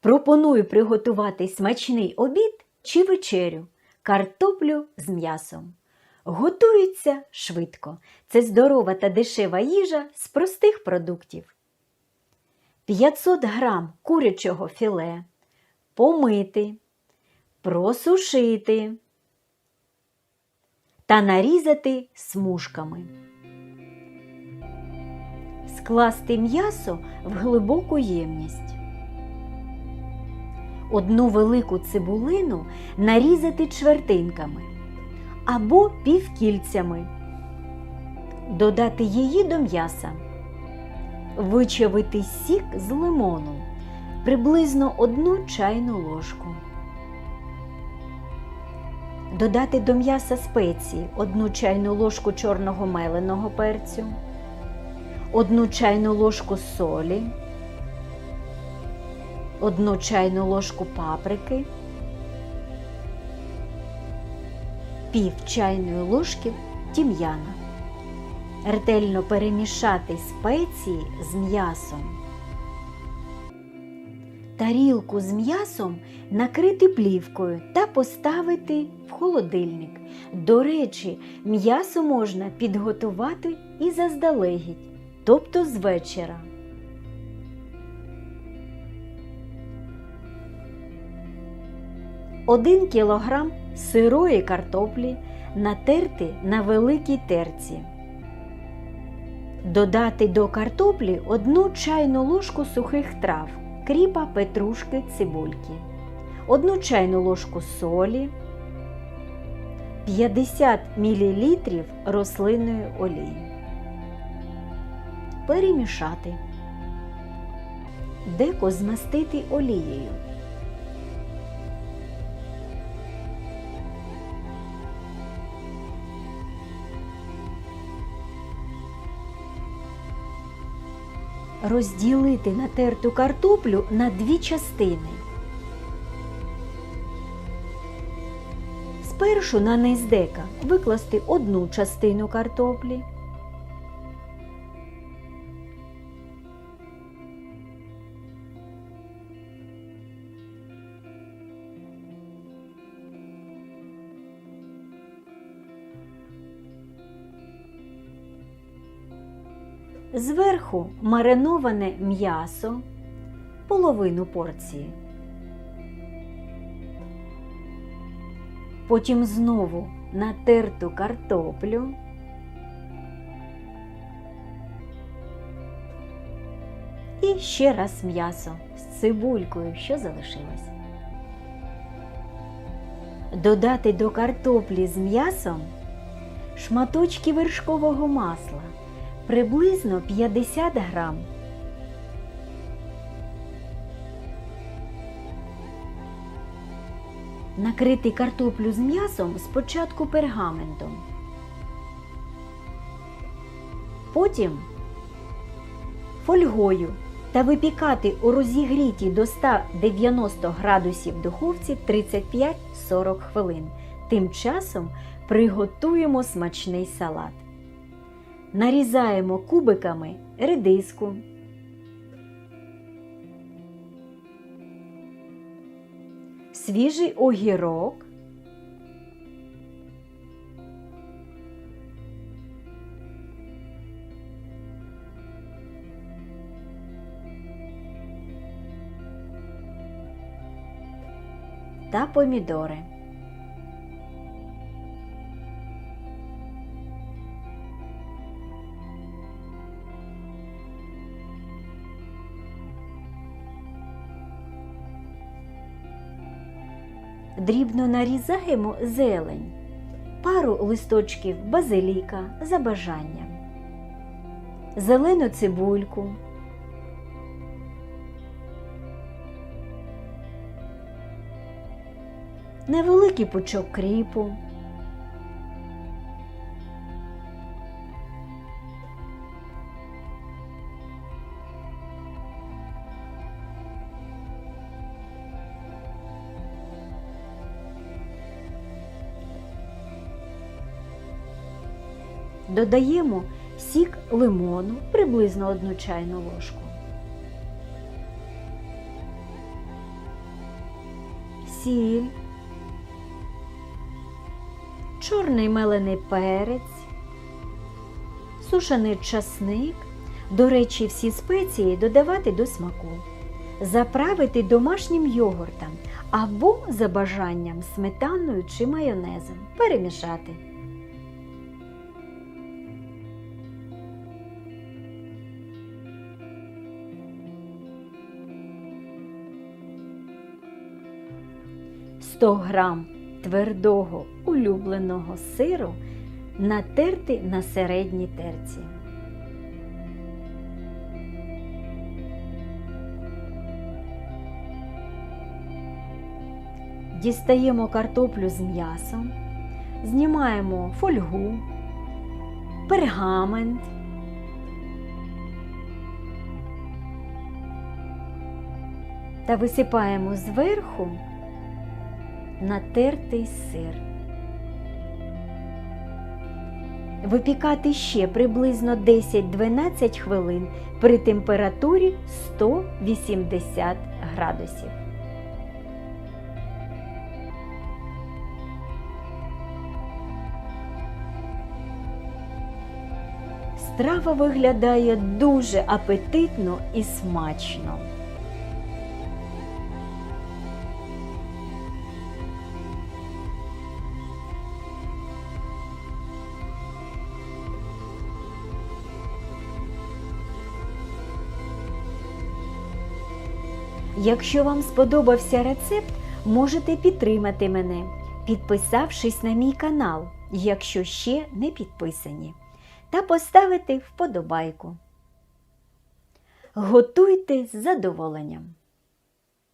Пропоную приготувати смачний обід чи вечерю, картоплю з м'ясом. Готується швидко. Це здорова та дешева їжа з простих продуктів. 500 грам курячого філе помити, просушити та нарізати смужками. Скласти м'ясо в глибоку ємність. Одну велику цибулину нарізати чвертинками або півкільцями. Додати її до м'яса. Вичавити сік з лимону приблизно одну чайну ложку. Додати до м'яса спеції одну чайну ложку чорного меленого перцю, одну чайну ложку солі, одну чайну ложку паприки, пів чайної ложки тім'яна. Ретельно перемішати спеції з м'ясом. Тарілку з м'ясом накрити плівкою та поставити в холодильник. До речі, м'ясо можна підготувати і заздалегідь, тобто з вечора. Один кілограм сирої картоплі натерти на великій терці. Додати до картоплі одну чайну ложку сухих трав, кріпа, петрушки, цибульки, одну чайну ложку солі, 50 мл рослинної олії. Перемішати. Деко змастити олією. Розділити натерту картоплю на дві частини. Спершу на низ дека викласти одну частину картоплі, зверху мариноване м'ясо, половину порції. Потім знову натерту картоплю. І ще раз м'ясо з цибулькою, що залишилось. Додати до картоплі з м'ясом шматочки вершкового масла приблизно 50 грам. Накрити картоплю з м'ясом спочатку пергаментом. Потім фольгою та випікати у розігрітій до 190 градусів духовці 35-40 хвилин. Тим часом приготуємо смачний салат. Нарізаємо кубиками редиску, свіжий огірок, та помідори. Дрібно нарізаємо зелень, пару листочків базиліка за бажанням, зелену цибульку, невеликий пучок кріпу, Додаємо сік лимону приблизно одну чайну ложку. сіль, чорний мелений перець, сушений часник. До речі, всі спеції додавати до смаку. Заправити домашнім йогуртом або за бажанням сметаною чи майонезом. Перемішати. Сто грам твердого улюбленого сиру натерти на середній терці. Дістаємо картоплю з м'ясом, знімаємо фольгу, пергамент. Та висипаємо зверху натертий сир. Випікати ще приблизно 10-12 хвилин при температурі 180 градусів. Страва виглядає дуже апетитно і смачно. Якщо вам сподобався рецепт, можете підтримати мене, підписавшись на мій канал, якщо ще не підписані, та поставити вподобайку. Готуйте з задоволенням.